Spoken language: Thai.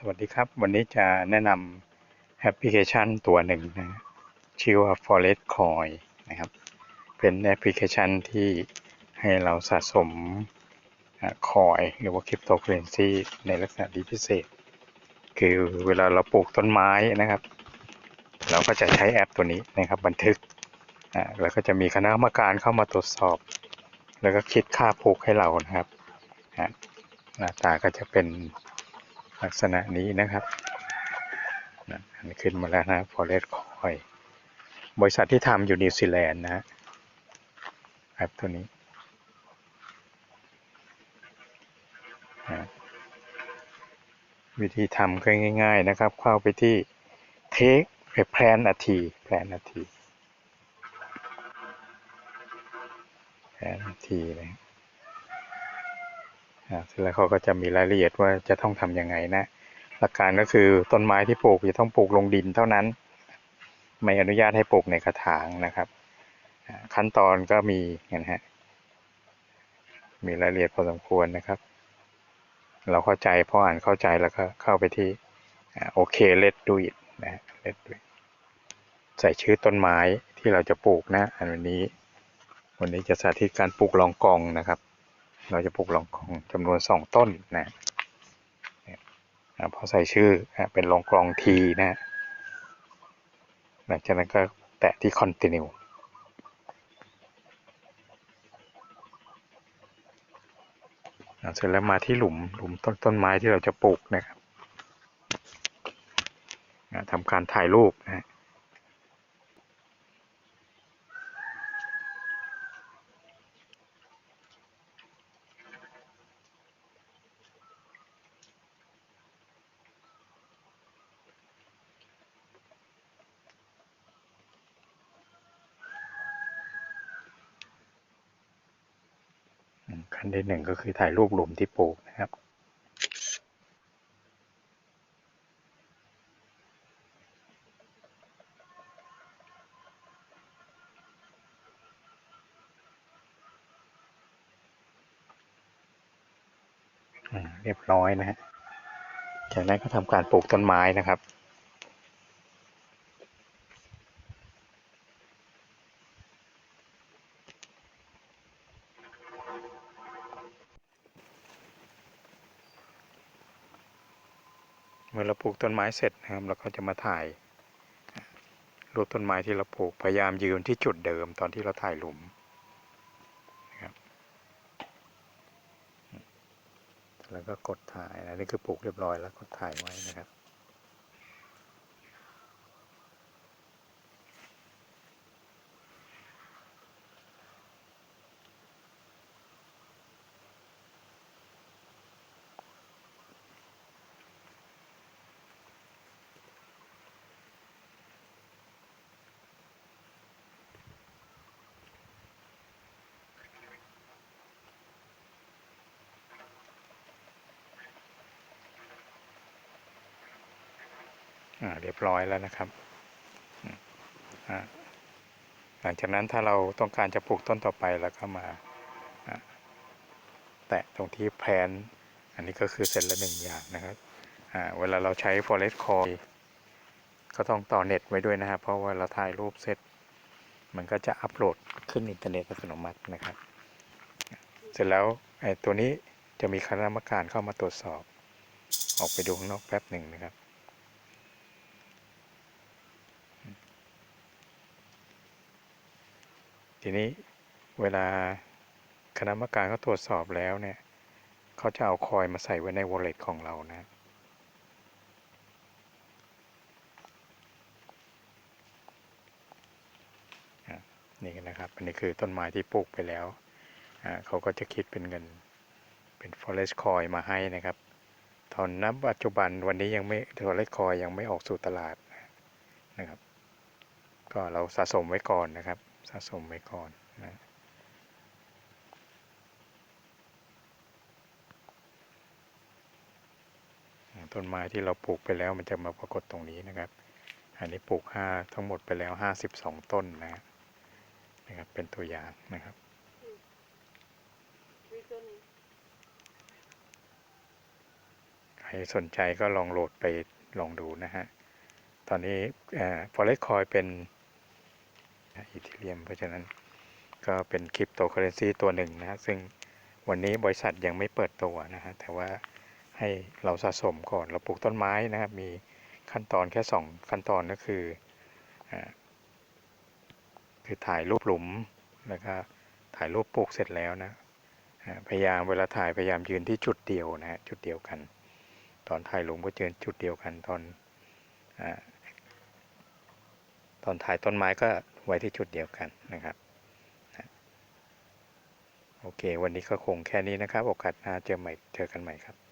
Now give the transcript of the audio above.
สวัสดีครับ วันนี้จะแนะนำแอปพลิเคชันตัวหนึ่งนะชื่อว่า Forest Coin นะครับ เป็นแอปพลิเคชันที่ให้เราสะสมคอยหรือว่าคริปโตเคอเรนซีในลักษณะที่พิเศษ คือเวลาเราปลูกต้นไม้นะครับ เราก็จะใช้แอปตัวนี้นะครับบันทึก แล้วก็จะมีคณะกรรมการเข้ามาตรวจสอบ แล้วก็คิดค่าปลูกให้เรานะครับอ่าหน้าตาก็จะเป็น ลักษณะนี้นะครับนะอันนี้ขึ้นมาแล้วนะ Forest Coin บริษัทที่ทำอยู่นิวซีแลนด์นะฮะแอปตัวนี้นะวิธีทำก็ง่ายๆนะครับ เข้าไปที่ take a plan a t plan a t plan a t เลยอ่าเสร็จ แล้วเขาก็จะมีรายละเอียดว่าจะต้องทำยังไงนะ หลักการก็คือต้นไม้ที่ปลูกจะต้องปลูกลงดินเท่านั้น ไม่อนุญาตให้ปลูกในกระถางนะครับ ขั้นตอนก็มีนะฮะ มีรายละเอียดพอสมควรนะครับ เราเข้าใจพออ่านเข้าใจแล้วก็เข้าไปที่โอเคเลดดูอิดนะเลดดูใส่ชื่อต้นไม้ที่เราจะปลูกนะวันนี้ วันนี้จะสาธิตการปลูกลองกองนะครับ เราจะปลูกลองกองจำนวนสองต้นนะพอใส่ชื่อเป็นลองกองทีนะหลังจากนั้นก็แตะที่ continue เสร็จแล้วมาที่หลุมหลุมต้นต้นไม้ที่เราจะปลูกนะครับทำการถ่ายรูปนะ ขั้นที่หนึ่งก็คือถ่ายรูปหลุมที่ปลูกนะครับ เรียบร้อยนะฮะจากนั้นก็ทำการปลูกต้นไม้นะครับ มื่อเราปลูกต้นไม้เสร็จนะครับเราก็จะมาถ่ายรูปต้นไม้ที่เราปลูกพยายามยืนที่จุดเดิมตอนที่เราถ่ายหลุมนะครับแล้วก็กดถ่ายนะนี่คือปลูกเรียบร้อยแล้วกดถ่ายไว้นะครับ เรียบร้อยแล้วนะครับหลังจากนั้นถ้าเราต้องการจะปลูกต้นต่อไปแล้วก็มาแตะตรงที่แพลนอันนี้ก็คือเสร็จละหนึ่งอย่างนะครับเวลาเราใช้ Forest Coin ก็ต้องต่อเน็ตไว้ด้วยนะครับ เพราะว่าเราถ่ายรูปเสร็จ มันก็จะอัปโหลดขึ้นอินเทอร์เน็ตอัตโนมัตินะครับ เสร็จแล้วไอ้ตัวนี้จะมีคณะกรรมการเข้ามาตรวจสอบ ออกไปดูข้างนอกแป๊บหนึ่งนะครับ ทีนี้เวลาคณะกรรมการเขาตรวจสอบแล้วเนี่ยเขาจะเอาคอยมาใส่ไว้ใน wallet ของเรานะนี่นะครับ อันนี้คือต้นไม้ที่ปลูกไปแล้ว เขาก็จะคิดเป็นเงินเป็น forest coin มาให้นะครับ ตอนนับปัจจุบันวันนี้ยังไม่ forest coin ยังไม่ออกสู่ตลาดนะครับ ก็เราสะสมไว้ก่อนนะครับ สะสมไว้ก่อนนะต้นไม้ที่เราปลูกไปแล้วมันจะมาปรากฏตรงนี้นะครับ อันนี้ปลูกห้าทั้งหมดไปแล้วห้าสิบสองต้นนะนะครับ เป็นตัวอย่างนะครับใครสนใจก็ลองโหลดไปลองดูนะฮะ ตอนนี้ฟอเร็กคอยเป็น อีเทเรียม เพราะฉะนั้นก็เป็นคริปโตเคอเรนซีตัวหนึ่งนะซึ่งวันนี้บริษัทยังไม่เปิดตัวนะฮะแต่ว่าให้เราสะสมก่อนเราปลูกต้นไม้นะครับมีขั้นตอนแค่ 2 ขั้นตอนก็คืออคือถ่ายรูปหลุมแล้วก็ถ่ายรูปปลูกเสร็จแล้วนะพยายามเวลาถ่ายพยายามยืนที่จุดเดียวนะจุดเดียวกัน ตอนถ่ายหลุมก็เจอจุดเดียวกันตอน ตอนถ่ายต้นไม้ก็ไว้ที่จุดเดียวกันนะครับโอเค วันนี้ก็คงแค่นี้นะครับ โอกาสหน้าเจอใหม่เจอกันใหม่ครับ